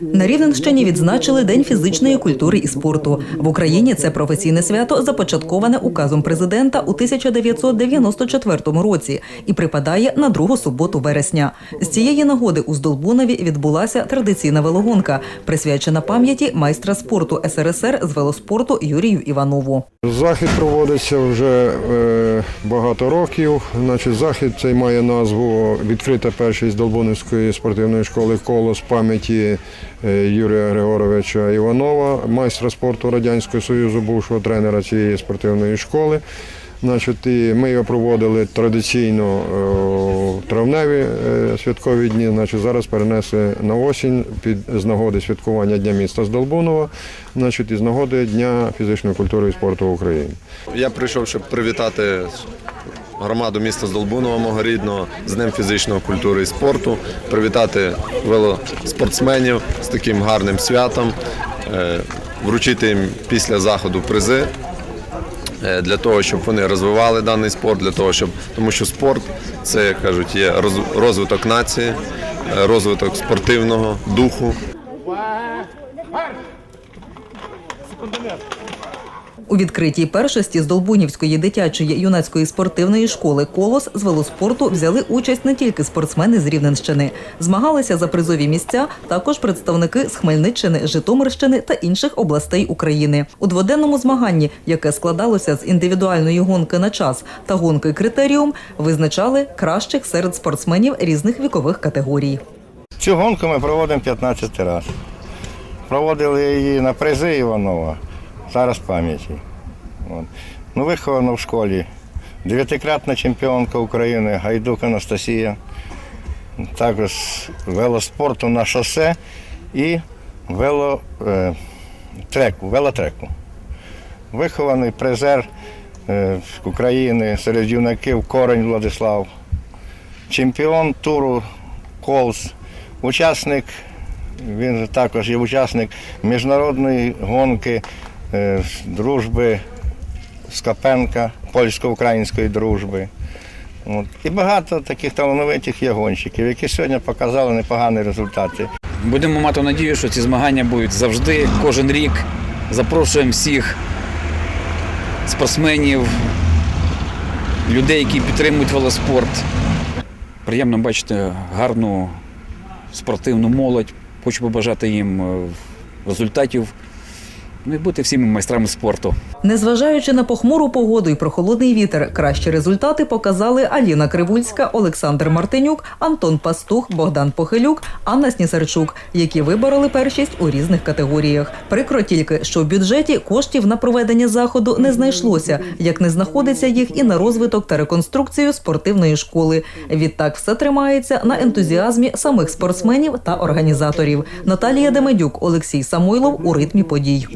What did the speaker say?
На Рівненщині відзначили День фізичної культури і спорту. В Україні це професійне свято започатковане указом президента у 1994 році і припадає на другу суботу вересня. З цієї нагоди у Здолбунові відбулася традиційна велогонка, присвячена пам'яті майстра спорту СРСР з велоспорту Юрію Іванову. Захід проводиться вже е, багато років. Значить, захід цей має назву Відкрита першість Долбунівської спортивної школи колос пам'яті е, Юрія Григоровича Іванова, майстра спорту Радянського Союзу, бувшого тренера цієї спортивної школи. Значить, ми його проводили традиційно е, в травневі е, святкові дні. Значить, зараз перенесли на осінь під з нагоди святкування Дня міста Здолбунова, значить, і з нагоди Дня фізичної культури і спорту в Україні. Я прийшов, щоб привітати громаду міста Здолбунова, мого рідного, з Днем фізичної культури і спорту, привітати велоспортсменів з таким гарним святом, е, вручити їм після заходу призи. е, Для того, щоб вони розвивали даний спорт, для того, щоб тому що спорт це як кажуть, є розвиток нації, е, розвиток спортивного духу, У відкритій першості з Долбунівської дитячої юнацької спортивної школи Колос з велоспорту взяли участь не тільки спортсмени з Рівненщини. Змагалися за призові місця також представники з Хмельниччини, Житомирщини та інших областей України. У дводенному змаганні, яке складалося з індивідуальної гонки на час та гонки критеріум, визначали кращих серед спортсменів різних вікових категорій. Цю гонку ми проводимо 15 разів. Проводили її на призи Іванова, зараз пам'яті. Ну, виховано в школі. Дев'ятикратна чемпіонка України Гайдук Анастасія. Також велоспорту на шосе і вело, е, треку, велотреку. Вихований призер е, України серед юнаків Корень Владислав чемпіон туру Колс, учасник, він також є учасник міжнародної гонки дружби Скапенка, польсько-української дружби. От. І багато таких талановитих є гонщиків, які сьогодні показали непогані результати. Будемо мати надію, що ці змагання будуть завжди, кожен рік. Запрошуємо всіх спортсменів, людей, які підтримують велоспорт. Приємно бачити гарну спортивну молодь. Хочу побажати їм е, результатів. Ну і бути всіми майстрами спорту. Незважаючи на похмуру погоду і прохолодний вітер, кращі результати показали Аліна Кривульська, Олександр Мартинюк, Антон Пастух, Богдан Похилюк, Анна Снісарчук, які вибороли першість у різних категоріях. Прикро тільки, що в бюджеті коштів на проведення заходу не знайшлося, як не знаходиться їх і на розвиток та реконструкцію спортивної школи. Відтак все тримається на ентузіазмі самих спортсменів та організаторів. Наталія Демедюк, Олексій Самойлов у ритмі подій.